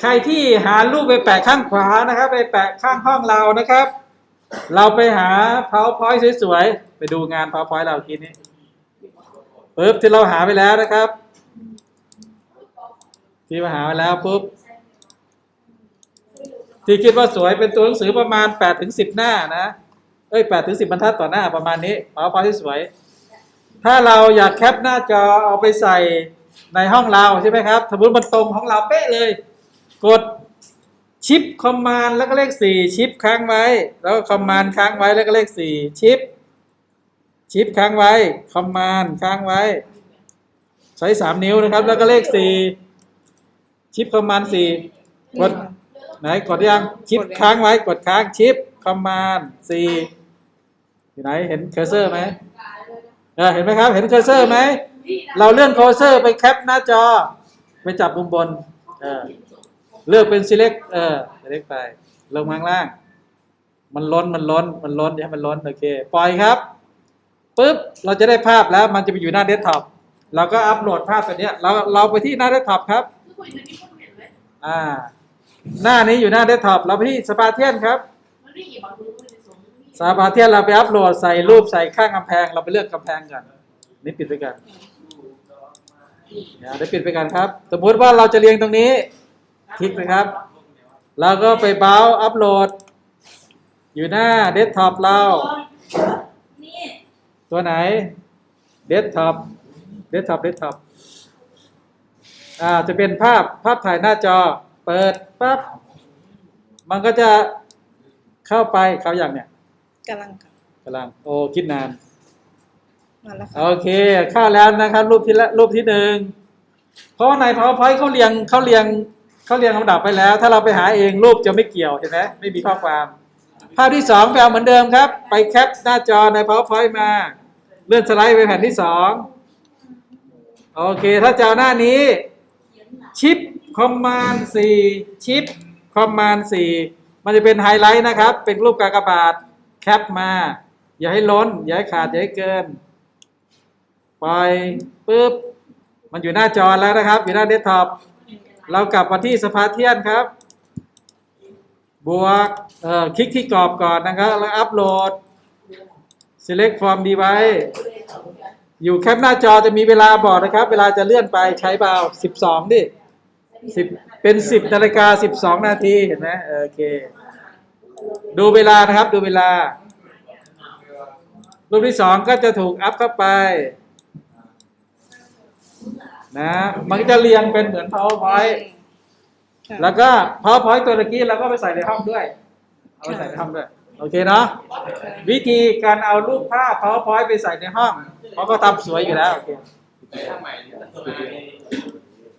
ใครที่หารูปไปแปะข้างขวานะครับ ไปแปะข้างห้องเรานะครับ เราไปหา powerpoint สวยๆ ไปดูงาน powerpoint เราทีนี้ปุ๊บที่เราหาไปแล้วนะครับ ที่มาหาไปแล้วปุ๊บที่คิดว่าสวยเป็นตัวหนังสือประมาณ8ถึง10หน้านะเอ้ย8ถึง10บรรทัดต่อหน้าประมาณนี้ powerpoint ที่สวย ถ้าเราอยากแคปหน้าจอเอาไปใส่ในห้องเราใช่ไหมครับสมมติมันตรงของเราเป๊ะเลย กดชิปคอมมานด์แล้วก็เลขสี่ชิปค้างไว้ แล้วก็คอมมานด์ค้างไว้แล้วก็เลขสี่ชิป ชิปค้างไว้คอมมานด์ค้างไว้ ใช้สามนิ้วนะครับ แล้วก็เลขสี่ชิปคอมมานด์สี่กดไหนกดยังชิปค้างไว้กดค้างชิปคอมมานด์สี่อยู่ไหนเห็นเคอร์เซอร์ไหมเออเห็นไหมครับ เห็นเคอร์เซอร์ไหมเราเลื่อนเคอร์เซอร์ไปแคปหน้าจอ ไปจับมุมบนเออ เลือกเป็น select เออ select ไปลงมาข้างล่าง มันล้นมันล้นมันล้นอย่าให้มันล้นโอเคปล่อยครับปุ๊บเราจะได้ภาพแล้วมันจะไปอยู่หน้าเดสก์ท็อปเราก็อัปโหลดภาพตัวเนี้ยเราเราไปที่หน้าเดสก์ท็อปครับอ่าหน้านี้อยู่หน้าเดสก์ท็อปเราไปที่สปาเทียนครับสปาเทียนเราไปอัปโหลดใส่รูปใส่ข้างกำแพง เราไปเลือกกำแพงก่อนนี่ปิดไปก่อนเดี๋ยวได้ปิดไปก่อนครับ สมมติว่าเราจะเรียงตรงนี้ คลิกนะครับเราก็ไปเบราว์อัปโหลด อยู่หน้าเดสก์ท็อปเรา ตัวไหนเดสก์ท็อปเดสก์ท็อปเดสก์ท็อปอ่าจะเป็นภาพภาพถ่ายหน้าจอ เปิดปั๊บมันก็จะเข้าไปเข้าอย่างเนี่ยกำลังค่ะกำลังโอ้คิดนานมาแล้วค่ะโอเคเข้าแล้วนะครับ รูปที่ละรูปที่หนึ่งเพราะว่าใน powerpoint เขาเรียงเขาเรียง เขาเรียงลำดับไปแล้ว ถ้าเราไปหาเองรูปจะไม่เกี่ยวเห็นไหมไม่มีข้อความ ภาพที่สองไปเอาเหมือนเดิมครับ ไปแคปหน้าจอใน powerpoint มา เลื่อนสไลด์ไปแผ่นที่สองโอเค ถ้าจะเอาหน้านี้ชิปคอมมานด์สี่ชิปคอมมานด์สี่มันจะเป็นไฮไลท์นะครับ เป็นรูปกากบาทแคปมา อย่าให้ล้น อย่าให้ขาด อย่าให้เกินปล่อยปุ๊บ มันอยู่หน้าจอแล้วนะครับ อยู่หน้าเดสก์ท็อป เรากลับมาที่สปาเทียนครับ บวกเอ่อคลิกที่กรอบก่อนนะครับ แล้วอัปโหลด select from device อยู่แคปหน้าจอจะมีเวลาบอกนะครับ เวลาจะเลื่อนไปใช้เบา12 ดิ10เป็น 10นาฬิกา12 นาทีเห็นไหมโอเค ดูเวลานะครับดูเวลา รูปที่สองก็จะถูกอัพเข้าไป นะ มันก็จะเรียงเป็นเหมือน powerpoint ค่ะแล้วก็ powerpoint ตัวตะกี้เราก็ไปใส่ในห้องด้วย เอาไปใส่ในห้องด้วย โอเคเนาะ วิธีการเอารูปภาพ powerpoint ไปใส่ในห้องเขาก็ทำสวยอยู่แล้วโอเค